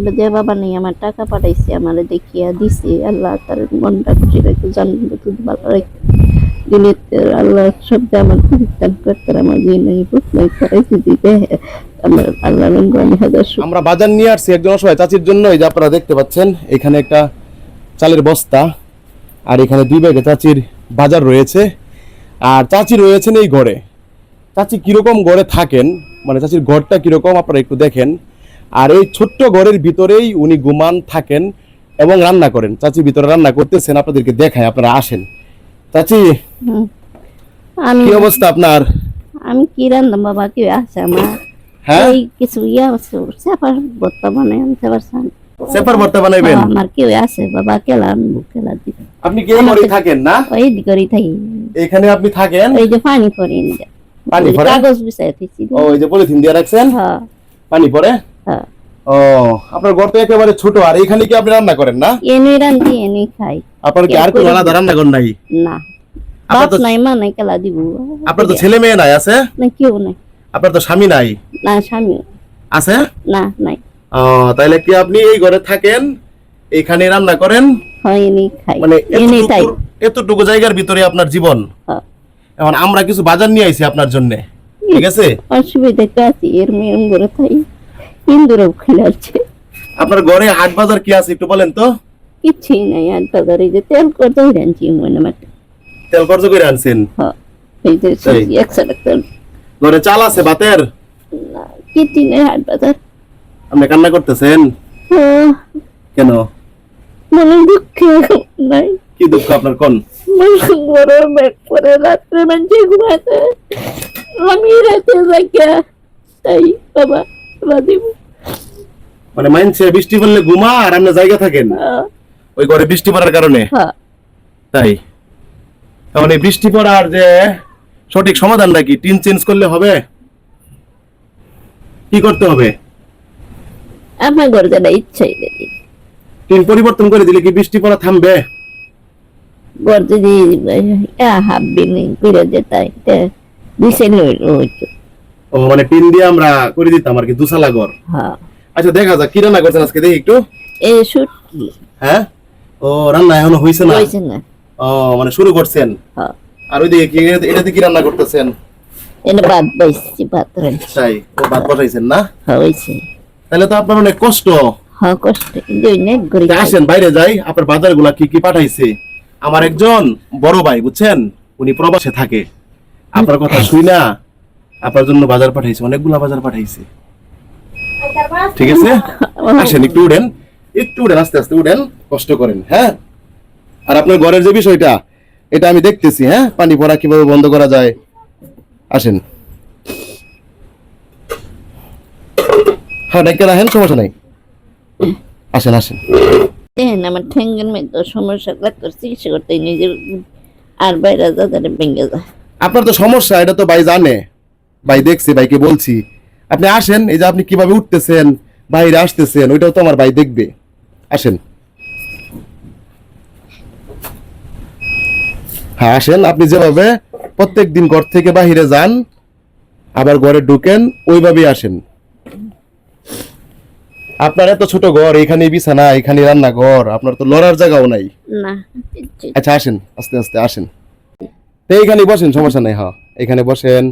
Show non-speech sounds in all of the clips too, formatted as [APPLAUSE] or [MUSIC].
বলে যে বাবা নেই, আমার টাকা পাঠাইছে, আমার দেখিয়া দিছে, আল্লাহ তার মনটা খুশি রেখে জানলে তুই ভালো রেখে। দিলে আল্লাহ শব্দে আমার পরিত্যাগ করতে আমার যে নেই প্রশ্ন করাইছে দিতে আল্লাহ আমি হাজার আমরা বাজার নিয়ে আসছি একজন অসহায় চাচির জন্য, এই যে আপনারা দেখতে পাচ্ছেন, এখানে একটা চালের বস্তা, আর এখানে দুই ব্যাগে চাচির বাজার রয়েছে, আর চাচি রয়েছেন এই ঘরে। চাচি কীরকম ঘরে থাকেন মানে চাচির ঘরটা কীরকম, আপনারা একটু দেখেন। আর এই ছোট্ট ঘরের ভিতরেই উনি গুমান থাকেন এবং রান্না করেন। চাচি ভিতরে রান্না করতেছেন আপনাদেরকে দেখায় আপনারা আসেন। চাচি আমি কি অবস্থা আপনার? আমি কি রান্নাম বাবা কি আছে আমার? হ্যাঁ? এই কিছু ইয়া আছে সেপার বর্তমানে আমি সেপার সান। সেপার ভর্তা বানাইবেন? আমার কেউ আছে বাবা কেলা কেলা দিব আপনি কি ঘরেই থাকেন না? ওই দিকরি থাকি। এখানে আপনি থাকেন? এই যে পানি পরে পানি পড়ে? কাগজ বিছাই দিছি ও এই যে পলিথিন দিয়ে রাখছেন? হ্যাঁ। পানি পরে হ্যাঁ। ও আপনার ঘর তো একেবারে ছোট আর এখানে কি আপনি রান্না করেন না? এনে রান্ধি এনে খাই। আপনার কি আর কোনো আলাদা রান্নাঘর নাই? না। বাপ নাই মা নাই কেলা দিব। আপনার তো ছেলে মেয়ে নাই আছে? না কেউ নাই। আপনার তো স্বামী নাই? না স্বামী। আছে? না নাই। ও তাইলে কি আপনি এই ঘরে থাকেন এইখানে রান্না করেন? হয় এনে খাই। মানে এনে তাই এতটুকু- জায়গার ভিতরে আপনার জীবন। হ্যাঁ। এখন আমরা কিছু বাজার নিয়ে আইছি আপনার জন্য। ঠিক আছে? অসুবিধা তো আছে এর মেয়ে করে থাই ইন্দুরও খেলাচ্ছে আপনার ঘরে হাট বাজার কি আছে একটু বলেন তো? কিছুই নাই আর বাজারে যে তেল করতে রাঁধছি মনে মাঠে। তেল খরচ করে আনছেন এই যে সেই। একশো টাকা ঘরে চাল আছে বাতের না কিছুই নাই হাট বাজার। আপনি কান্না করতেছেন? হ্যাঁ, কেন? মনে দুঃখে নাই। কি দুঃখ আপনার কোন? বড় ব্যাগ করে রাত্রে মানুষ ঘুমাতে। আমি রাতে তাই বাবা মানে মাইনছে বৃষ্টি পড়লে ঘুমা আর আপনি জায়গা থাকেন। ওই ঘরে বৃষ্টি পড়ার কারণে। হ্যাঁ। তাই। এই বৃষ্টি পড়ার যে সঠিক সমাধান নাকি টিন চেঞ্জ করলে হবে? কি করতে হবে? আমার ঘর যারা ইচ্ছাই দেখি টিন পরিবর্তন করে দিলে কি বৃষ্টি পড়া থামবে? ঘর যদি বিল্ডিং করে যেতাই দিছে লইল ও মানে টিন দিয়ে আমরা করে দিতাম আর কি দুসালা ঘর। হ্যাঁ। আচ্ছা দেখা যাক কি রান্না করছেন আজকে দেখি একটু। এই হ্যাঁ? ও রান্না এখনও হয়েছে না? হয়েছে না। ও মানে শুরু করছেন? হ্যাঁ। আর ওইদিকে কি এটাতে কি রান্না করতেছেন? এটা ভাত বাইছি ভাত তাই ও ভাত বসাইছেন না? হ্যাঁ হয়েছে তাহলে তো আপনার অনেক কষ্ট। হ্যাঁ কষ্ট আসেন বাইরে যাই আপনার বাজারগুলা কি কি পাঠাইছে? আমার একজন বড় ভাই বুঝছেন? উনি প্রবাসে থাকে। আপনার কথা শুই না? আপনার জন্য বাজার পাঠাইছে অনেকগুলা বাজার পাঠাইছে। ঠিক আছে? [LAUGHS] আসেন একটু উঠেন একটু উঠেন আস্তে আস্তে উঠেন কষ্ট করেন হ্যাঁ? আর আপনার ঘরের যে বিষয়টা এটা আমি দেখতেছি হ্যাঁ? পানি পড়া কীভাবে বন্ধ করা যায়? আসেন। হ্যাঁ ডেকে রাখেন সমস্যা নাই। আসেন আসেন। দেখেন আমার ঠেঙ্গের মধ্যে সমস্যা ডাক্তার চিকিৎসা করতে নিজের আর বাইরে যাদের ভেঙে যায়। আপনার তো সমস্যা এটা তো ভাই জানে। ভাই দেখছে ভাইকে বলছি আপনি আসেন এই যে আপনি কীভাবে উঠতেছেন বাইরে আসতেছেন ওইটাও তো আমার ভাই দেখবে। আসেন। হ্যাঁ আসেন আপনি যেভাবে প্রত্যেক দিন ঘর থেকে বাহিরে যান আবার ঘরে ঢুকেন ওইভাবেই আসেন। আপনার এত ছোট ঘর এখানে বিছানা এখানে রান্নাঘর আপনার তো লড়ার জায়গাও নাই। আচ্ছা আসেন আস্তে আস্তে আসেন। তো এইখানে বসেন সমস্যা নাই হ্যাঁ। এখানে বসেন।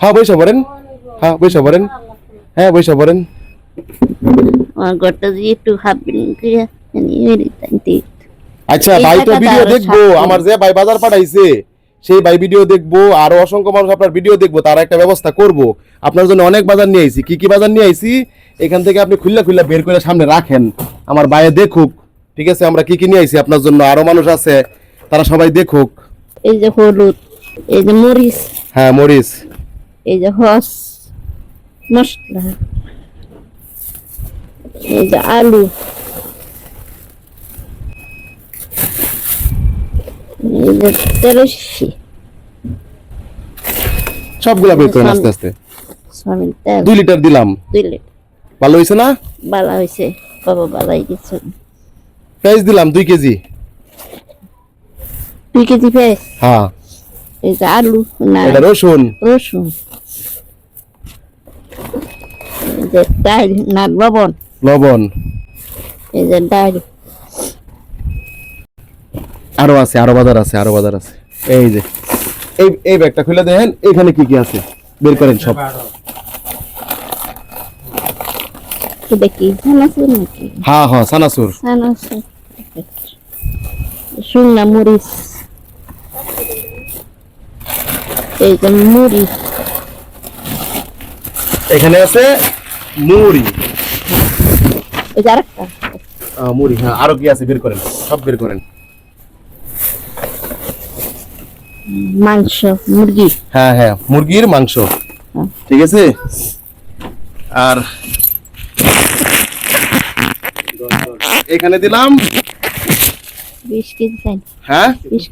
হ্যাঁ পড়েন। হ্যাঁ পড়েন। হ্যাঁ বৈশা পড়েন। আমার ঘরটা যদি একটু হাফ করে আচ্ছা ভাই তো ভিডিও দেখব। আমার যে ভাই বাজার পাঠাইছে সেই ভাই ভিডিও দেখব। আরও অসংখ্য মানুষ আপনার ভিডিও দেখব। তার একটা ব্যবস্থা করব। আপনার জন্য অনেক বাজার নিয়ে আইছি। কি কি বাজার নিয়ে আইছি? এখান থেকে আপনি খুললা খুললা বের করে সামনে রাখেন। আমার ভাইয়ে দেখুক। ঠিক আছে আমরা কি কি নিয়ে আইছি আপনার জন্য? আরও মানুষ আছে তারা সবাই দেখুক। এই যে হলুদ এই যে মরিচ। হ্যাঁ মরিচ। এই যে হস। মশলা এই যে আলু। এই যে তেরোশি সবগুলা বের করেন আস্তে আস্তে। দুই লিটার দিলাম। দুই লিটার। ভালো হয়েছে না? বালা হয়েছে বাবা বালাই গেছে পেঁয়াজ দিলাম দুই কেজি। দুই কেজি পেঁয়াজ? হ্যাঁ। এই যে আলু না এটা রসুন রসুন এই যে ডাল নাক লবণ লবণ এই যে ডাল আরও আছে আরও বাজার আছে আরও বাজার আছে এই যে এই এই ব্যাগটা খুলে দেখেন এখানে কি কি আছে? বের করেন সব। সানাসুর নাকি? হ্যাঁ হ্যাঁ সানাসুর। সানাসুর। মরিচ। এই যে মুড়ি। এখানে আছে মুড়ি। এই যে আরেকটা। মুড়ি হ্যাঁ আরও কি আছে? বের করেন সব বের করেন। মাংস মুরগি। হ্যাঁ হ্যাঁ মুরগির মাংস। হ্যাঁ। ঠিক আছে? আর এখানে দিলাম বিশ কেজি হ্যাঁ? বিশ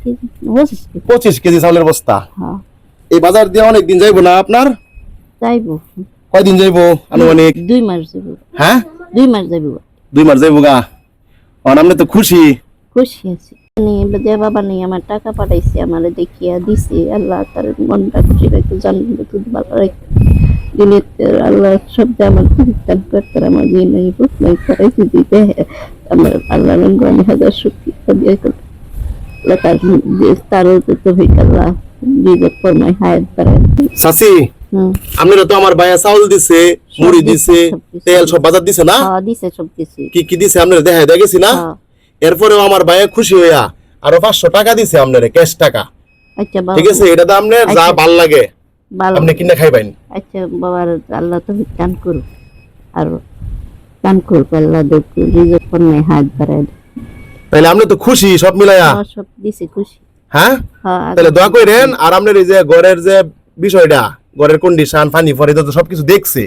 পঁচিশ কেজি পঁচিশ কেজি চাউলের বস্তা। হ্যাঁ। এই বাজার দিয়ে অনেক দিন যাইবো না আপনার? যাইবো। কয়দিন যাইবো আনুমানিক? দুই মাস যাব হ্যাঁ? দুই মাস যাব দুই মাস যাইবো গা। আর আপনি তো খুশি। খুশি আছি। যে বাবা নেই আমার টাকা পাঠাইছে আমার দেখিয়া দিছে আল্লাহ তার মনটা খুশি রাখতে জানবেন তুই ভালো রাখতে আল্লাহ শব্দ আমার পরিত্যাগ করতে আমার যে নাই বুক করাইছে দিতে আমার আল্লাহ রঙ্গ আমি হাজার দিয়ে তার তো আল্লাহ। ফরমাই হায়াত চাচি আপনারা তো আমার ভাইয়া চাউল দিছে মুড়ি দিছে তেল সব বাজার দিছে না? হ্যাঁ দিছে সব দিছে। কি কি দিছে আপনারা দেখা দেখেছি না? হ্যাঁ। এরপরেও আমার ভাইয়া খুশি হইয়া আরও পাঁচশো টাকা দিছে আপনারে ক্যাশ টাকা। আচ্ছা ঠিক আছে এটা তো আপনার যা আচ্ছা। ভালো লাগে আপনি কিনে খাইবেন। আচ্ছা বাবার আল্লাহ তো দান করুক। আর দান করুক আল্লাহ দেখুক রিজক ফরমাই হাত বাড়ায় তাহলে আপনি তো খুশি সব মিলাইয়া সব দিছে খুশি। হ্যাঁ? হ্যাঁ তাহলে দোয়া করেন আর আপনার এই যে ঘরের যে বিষয়টা ঘরের কন্ডিশন ফানি ফরে তো সবকিছু দেখছে।